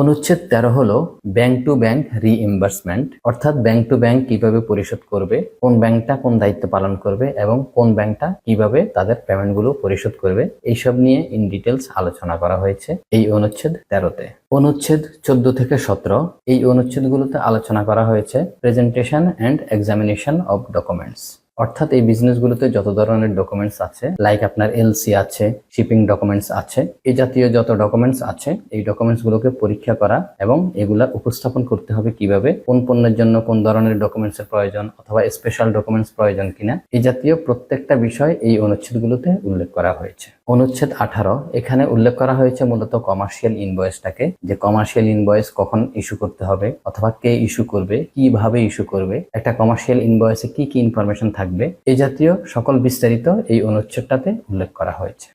অনুচ্ছেদ তেরো হলো ব্যাংক টু ব্যাংক রিইম্বার্সমেন্ট অর্থাৎ ব্যাংক টু ব্যাংক কীভাবে পরিশোধ করবে, কোন ব্যাংকটা কোন দায়িত্ব পালন করবে এবং কোন ব্যাংকটা কীভাবে তাদের পেমেন্টগুলো পরিশোধ করবে, এইসব নিয়ে ইন ডিটেলস আলোচনা করা হয়েছে এই অনুচ্ছেদ তেরোতে। অনুচ্ছেদ চোদ্দ থেকে সতেরো, এই অনুচ্ছেদগুলোতে আলোচনা করা হয়েছে presentation and examination of documents অর্থাৎ এই বিজনেসগুলোতে যত ধরনের ডকুমেন্টস আছে লাইক আপনার এলসি আছে শিপিং ডকুমেন্টস আছে এই জাতীয় যত ডকুমেন্টস আছে, এই ডকুমেন্টসগুলোকে পরীক্ষা করা এবং এগুলা উপস্থাপন করতে হবে কীভাবে, কোন পণ্যের জন্য কোন ধরনের ডকুমেন্টস এর প্রয়োজন অথবা স্পেশাল ডকুমেন্টস প্রয়োজন কিনা এই জাতীয় প্রত্যেকটা বিষয় এই অনুচ্ছেদগুলোতে উল্লেখ করা হয়েছে। অনুচ্ছেদ আঠারো, এখানে উল্লেখ করা হয়েছে মূলত কমার্শিয়াল ইনভয়েসটাকে যে কমার্শিয়াল ইনভয়েস কখন ইস্যু করতে হবে অথবা কে ইস্যু করবে, কীভাবে ইস্যু করবে, একটা কমার্শিয়াল ইনভয়েসে কি কি ইনফরমেশন থাকবে এই জাতীয় সকল বিস্তারিত এই অনুচ্ছেদটাতে উল্লেখ করা হয়েছে।